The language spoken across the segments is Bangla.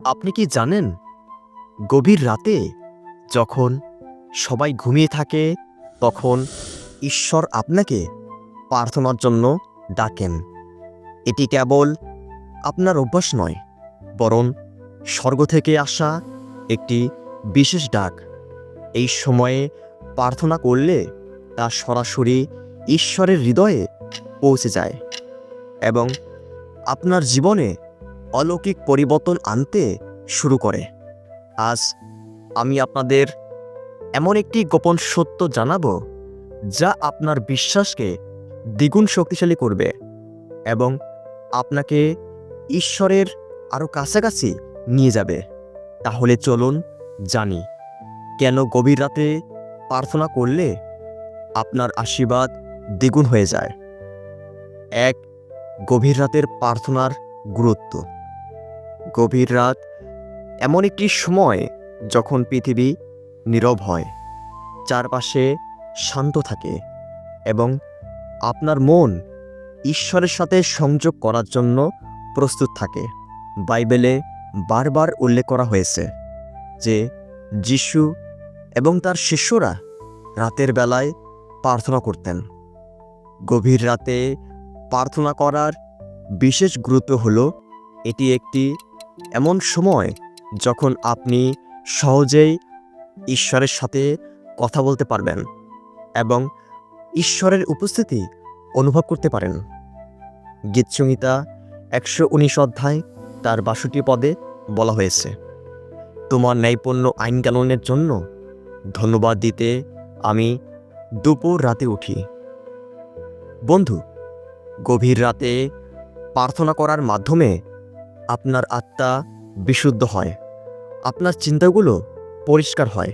আপনি কি জানেন, গভীর রাতে যখন সবাই ঘুমিয়ে থাকে, তখন ঈশ্বর আপনাকে প্রার্থনার জন্য ডাকেন। এটি কেবল আপনার অভ্যাস নয়, বরং স্বর্গ থেকে আসা একটি বিশেষ ডাক। এই সময়ে প্রার্থনা করলে তা সরাসরি ঈশ্বরের হৃদয়ে পৌঁছে যায় এবং আপনার জীবনে অলৌকিক পরিবর্তন আনতে শুরু করে। আজ আমি আপনাদের এমন একটি গোপন সত্য জানাব, যা আপনার বিশ্বাসকে দ্বিগুণ শক্তিশালী করবে এবং আপনাকে ঈশ্বরের আরও কাছাকাছি নিয়ে যাবে। তাহলে চলুন জানি, কেন গভীর রাতে প্রার্থনা করলে আপনার আশীর্বাদ দ্বিগুণ হয়ে যায়? এক, গভীর রাতের প্রার্থনার গুরুত্ব। গভীর রাত, এমন একটি সময় যখন পৃথিবী নীরব হয়, চারপাশে শান্ত থাকে এবং আপনার মন ঈশ্বরের সাথে সংযোগ করার জন্য প্রস্তুত থাকে। বাইবেলে বারবার উল্লেখ করা হয়েছে যে যিশু এবং তার শিষ্যরা রাতের বেলায় প্রার্থনা করতেন। গভীর রাতে প্রার্থনা করার বিশেষ গুরুত্ব হলো, এটি একটি এমন সময় যখন আপনি সহজেই ঈশ্বরের সাথে কথা বলতে পারবেন এবং ঈশ্বরের উপস্থিতি অনুভব করতে পারেন। গীতসংহিতা একশো উনিশ অধ্যায় তার বাষট্টি পদে বলা হয়েছে, তোমার ন্যায়পূর্ণ আইন কানুনের জন্য ধন্যবাদ দিতে আমি দুপুর রাতে উঠি। বন্ধু, গভীর রাতে প্রার্থনা করার মাধ্যমে আপনার আত্মা বিশুদ্ধ হয়। আপনার চিন্তাগুলো পরিষ্কার হয়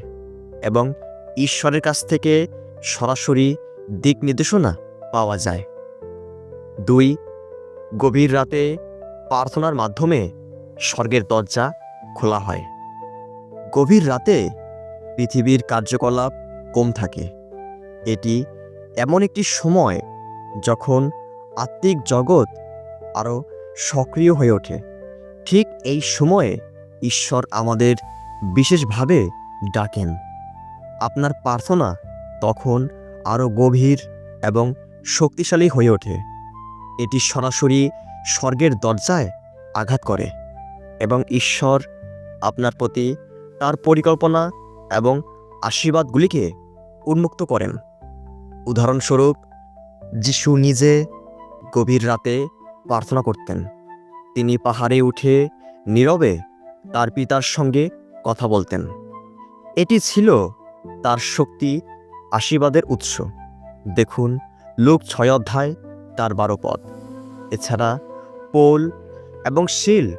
এবং ঈশ্বরের কাছ থেকে সরাসরি দিক নির্দেশনা পাওয়া যায়। দুই, গভীর রাতে প্রার্থনার মাধ্যমে স্বর্গের দরজা খোলা হয়। গভীর রাতে পৃথিবীর কার্যকলাপ কম থাকে। এটি এমন একটি সময় যখন আত্মিক জগৎ আরও সক্রিয় হয়ে ওঠে। ঠিক এই সময়ে ঈশ্বর আমাদের বিশেষভাবে ডাকেন। আপনার প্রার্থনা তখন আরও গভীর এবং শক্তিশালী হয়ে ওঠে। এটি সরাসরি স্বর্গের দরজায় আঘাত করে এবং ঈশ্বর আপনার প্রতি তার পরিকল্পনা এবং আশীর্বাদগুলিকে উন্মুক্ত করেন। উদাহরণস্বরূপ, যিশু নিজে গভীর রাতে প্রার্থনা করতেন। তিনি পাহাড়ে উঠে নীরবে তার পিতার সঙ্গে কথা বলতেন। এটি ছিল তার শক্তি আশীর্বাদের উৎস। দেখুন, লোক ছয় অধ্যায়, তার বারো পদ। এছাড়া পোল এবং শিল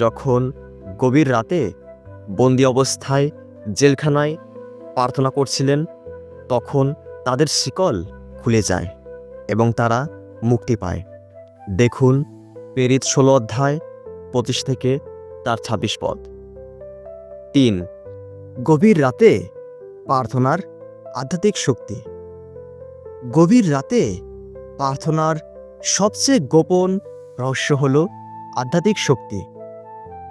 যখন গভীর রাতে বন্দি অবস্থায় জেলখানায় প্রার্থনা করছিলেন, তখন তাদের শিকল খুলে যায় এবং তারা মুক্তি পায়। দেখুন পেরিত ষোলো অধ্যায়, পঁচিশ থেকে তার ছাব্বিশ পদ। তিন। গভীর রাতে প্রার্থনার আধ্যাত্মিক শক্তি। গভীর রাতে প্রার্থনার সবচেয়ে গোপন রহস্য হল আধ্যাত্মিক শক্তি।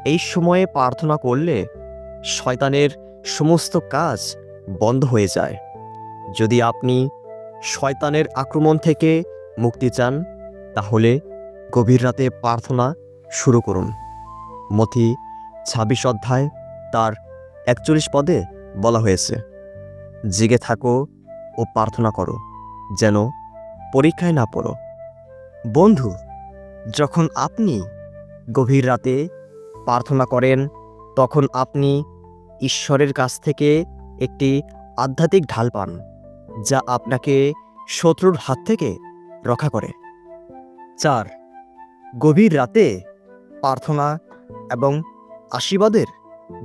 এই সময়ে প্রার্থনা করলে শয়তানের সমস্ত কাজ বন্ধ হয়ে যায়। যদি আপনি শয়তানের আক্রমণ থেকে মুক্তি চান, তাহলে গভীর রাতে প্রার্থনা শুরু করুন। মথি ছাব্বিশ অধ্যায় তার একচল্লিশ পদে বলা হয়েছে, জেগে থাকো ও প্রার্থনা করো, যেন পরীক্ষায় না পড়ো। বন্ধু, যখন আপনি গভীর রাতে প্রার্থনা করেন, তখন আপনি ঈশ্বরের কাছ থেকে একটি আধ্যাত্মিক ঢাল পান, যা আপনাকে শত্রুর হাত থেকে রক্ষা করে। চার গভীর রাতে প্রার্থনা এবং আশীর্বাদের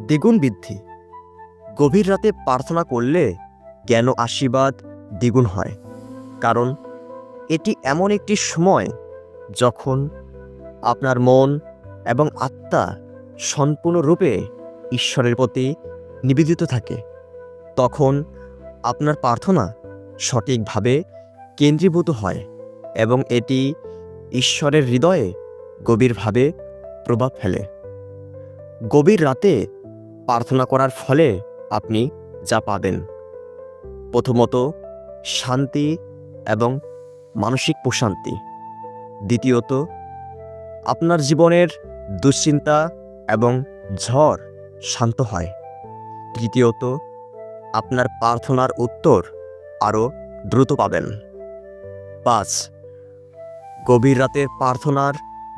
দ্বিগুণ বৃদ্ধি। গভীর রাতে প্রার্থনা করলে জ্ঞান আশীর্বাদ দ্বিগুণ হয়, কারণ এটি এমন একটি সময় যখন আপনার মন এবং আত্মা সম্পূর্ণরূপে ঈশ্বরের প্রতি নিবেদিত থাকে। তখন আপনার প্রার্থনা সঠিকভাবে কেন্দ্রীভূত হয় এবং এটি ঈশ্বরের হৃদয়ে গভীরভাবে প্রভাব ফেলে। গভীর রাতে প্রার্থনা করার ফলে আপনি যা পাবেন। প্রথমত, শান্তি এবং মানসিক প্রশান্তি। দ্বিতীয়ত, আপনার জীবনের দুশ্চিন্তা এবং ঝড় শান্ত হয়। তৃতীয়ত, আপনার প্রার্থনার উত্তর আরও দ্রুত পাবেন। পাঁচ, গভীর রাতের প্রার্থনার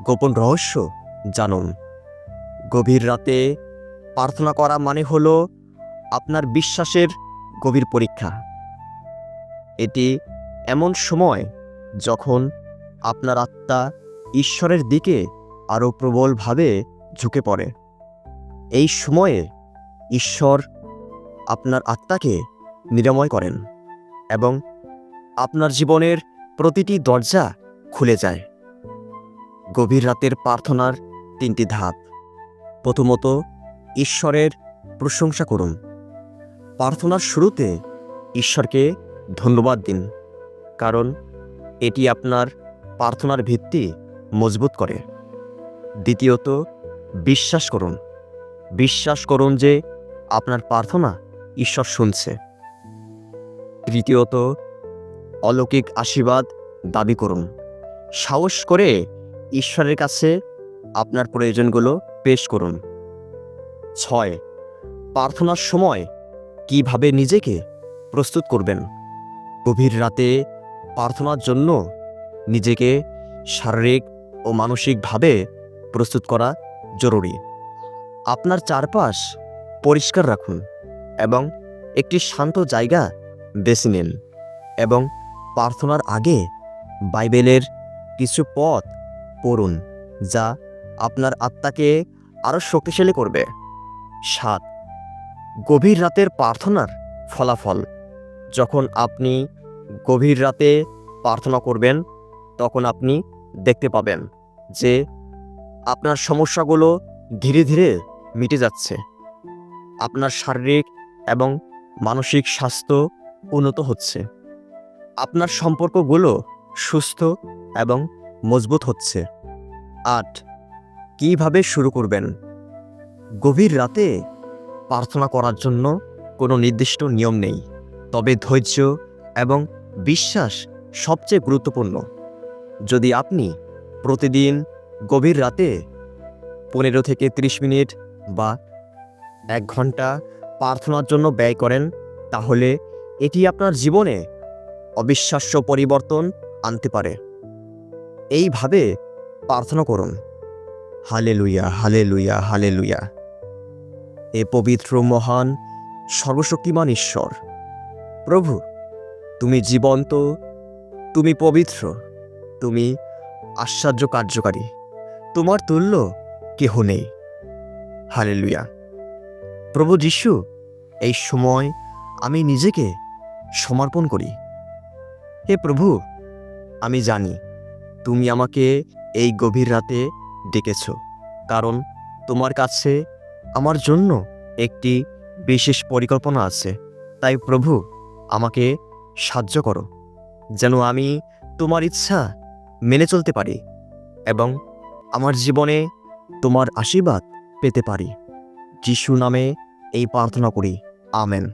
গোপন রহস্য? জানুন। গভীর রাতে প্রার্থনা করা মানে হল আপনার বিশ্বাসের গভীর পরীক্ষা। এটি এমন সময় যখন আপনার আত্মা ঈশ্বরের দিকে আরও প্রবলভাবে ঝুঁকে পড়ে। এই সময়ে ঈশ্বর আপনার আত্মাকে নিরাময় করেন এবং আপনার জীবনের প্রতিটি দরজা খুলে যায়। গভীর রাতের প্রার্থনার তিনটি ধাপ। প্রথমত, ঈশ্বরের প্রশংসা করুন। প্রার্থনার শুরুতে ঈশ্বরকে ধন্যবাদ দিন, কারণ এটি আপনার প্রার্থনার ভিত্তি মজবুত করে। দ্বিতীয়ত, বিশ্বাস করুন। বিশ্বাস করুন যে আপনার প্রার্থনা ঈশ্বর শুনছে। তৃতীয়ত, অলৌকিক আশীর্বাদ দাবি করুন। সাহস করে ঈশ্বরের কাছে আপনার প্রয়োজনগুলো পেশ করুন। ছয়, প্রার্থনার সময় কীভাবে নিজেকে প্রস্তুত করবেন? গভীর রাতে প্রার্থনার জন্য নিজেকে শারীরিক ও মানসিকভাবে প্রস্তুত করা জরুরি। আপনার চারপাশ পরিষ্কার রাখুন এবং একটি শান্ত জায়গা বেছে নিন এবং প্রার্থনার আগে বাইবেলের কিছু পথ পড়ুন, যা আপনার আত্মাকে আরও শক্তিশালী করবে। সাত, গভীর রাতের প্রার্থনার ফলাফল। যখন আপনি গভীর রাতে প্রার্থনা করবেন, তখন আপনি দেখতে পাবেন যে আপনার সমস্যাগুলো ধীরে ধীরে মিটে যাচ্ছে। আপনার শারীরিক এবং মানসিক স্বাস্থ্য উন্নত হচ্ছে। আপনার সম্পর্কগুলো সুস্থ এবং মজবুত হচ্ছে। আট, কীভাবে শুরু করবেন? গভীর রাতে প্রার্থনা করার জন্য কোনো নির্দিষ্ট নিয়ম নেই, তবে ধৈর্য এবং বিশ্বাস সবচেয়ে গুরুত্বপূর্ণ। যদি আপনি প্রতিদিন গভীর রাতে পনেরো থেকে ৩০ মিনিট বা এক ঘণ্টা প্রার্থনার জন্য ব্যয় করেন, তাহলে এটি আপনার জীবনে অবিশ্বাস্য পরিবর্তন আনতে পারে। এইভাবে প্রার্থনা করুন। হালে লুইয়া হালে লুইয়া হালে লুইয়া এ পবিত্র, মহান, সর্বশক্তিমান ঈশ্বর, প্রভু, তুমি জীবন্ত, তুমি পবিত্র, তুমি আশ্চর্য কার্যকারী, তোমার তুল্য কেহ নেই। হালে লুইয়া প্রভু যিশু, এই সময় আমি নিজেকে সমর্পণ করি। হে প্রভু, আমি জানি তুমি আমাকে এই গভীর রাতে ডেকেছ, কারণ তোমার কাছে আমার জন্য একটি বিশেষ পরিকল্পনা আছে। তাই প্রভু, আমাকে সাহায্য করো, যেন আমি তোমার ইচ্ছা মেনে চলতে পারি এবং আমার জীবনে তোমার আশীর্বাদ পেতে পারি। যিশু নামে এই প্রার্থনা করি। আমেন।